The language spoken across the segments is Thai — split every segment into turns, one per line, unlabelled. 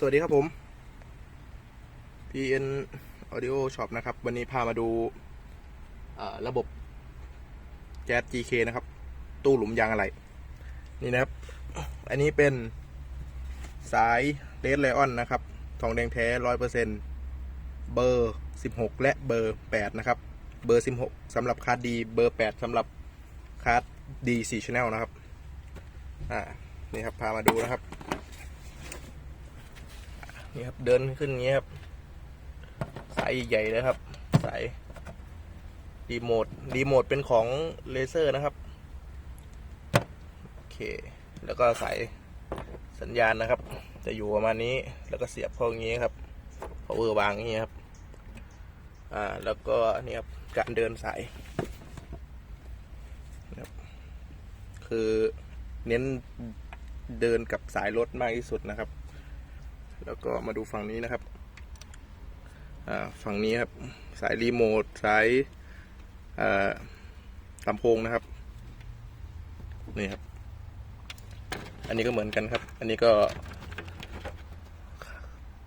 สวัสดีครับผม PN Audio Shop นะครับ วันนี้พามาดูระบบแก๊ส GK นะครับ ตู้หลุมยางอะไร นี่นะครับ อันนี้เป็นสายเลดไลออนนะครับ ทองแดงแท้ร้อยเปอร์เซ็นเบอร์ 16 และเบอร์ 8 นะครับ เบอร์ 16สำหรับคาร์ดี เบอร์ 8สำหรับคาร์ดดี4 Channel นะครับ อ่า นี่ครับ พามาดูนะครับ นี่ครับ เดินขึ้นอย่างนี้ครับ สายใหญ่ๆเลยครับ สายรีโมทรีโมทเป็นของเลเซอร์นะครับ โอเค แล้วก็สายสัญญาณนะครับ จะอยู่ประมาณนี้แล้วก็เสียบเข้าอย่างนี้ครับ power วางอย่างนี้ครับ อ่า แล้วก็นี่ครับ การเดินสายนะครับคือเน้นเดินกับสายรถมากที่สุดนะครับ แล้วก็มาดูฝั่งนี้นะครับฝั่งนี้ครับสายรีโมทสายลำโพงนะครับนี่ครับ อันนี้ก็เหมือนกันครับ อันนี้ก็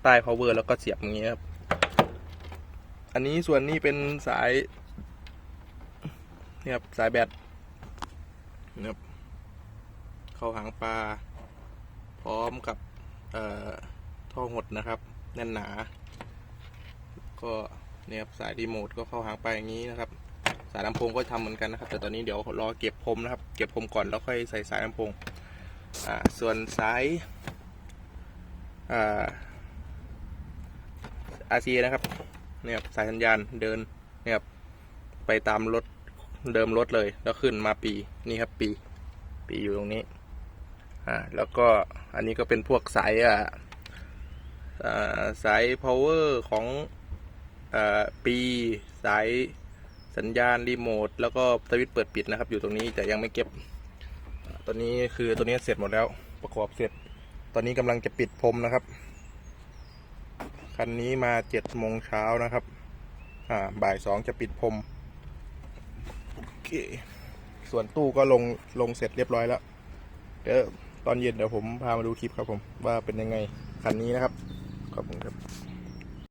ใต้ power แล้วก็เสียบอย่างนี้ครับ อันนี้ส่วนนี้เป็นสายนี่ครับสายแบตนะครับ เข้าหางปลา พร้อมกับ เอ่อ อหดนะครับแน่นหนา ก็เนี่ยครับสายรีโมทก็เข้าหางไปอย่างนี้นะครับ สายลำโพงก็ทำเหมือนกันนะครับ แต่ตอนนี้เดี๋ยวรอเก็บพรมนะครับ เก็บพรมก่อนแล้วค่อยใส่สายลำโพงอ่าส่วนสายอ่า RC นะครับเนี่ยครับสายสัญญาณเดินเนี่ยครับไปตามรถเดิมรถเลย แล้วขึ้นมาปีนี่ครับปี ปีอยู่ตรงนี้อ่าแล้วก็อันนี้ก็เป็นพวกสายอ่าอ่า สาย power ของอปีสายสัญญาณรีโมทแล้วก็สวิตช์เปิดปิดนะครับ อยู่ตรงนี้แต่ยังไม่เก็บตัวนี้คือตัวนี้เสร็จหมดแล้วประกอบเสร็จ ตอนนี้กำลังจะปิดพรมนะครับ คันนี้มาเจ็ดโมงเช้านะครับ อ่าบ่ายสองจะปิดพรมโอเคส่วนตู้ก็ลงลงเสร็จเรียบร้อยแล้ว เดี๋ยวตอนเย็นเดี๋ยวผมพามาดูคลิปครับผมว่าเป็นยังไงคันนี้นะครับ 감사 합.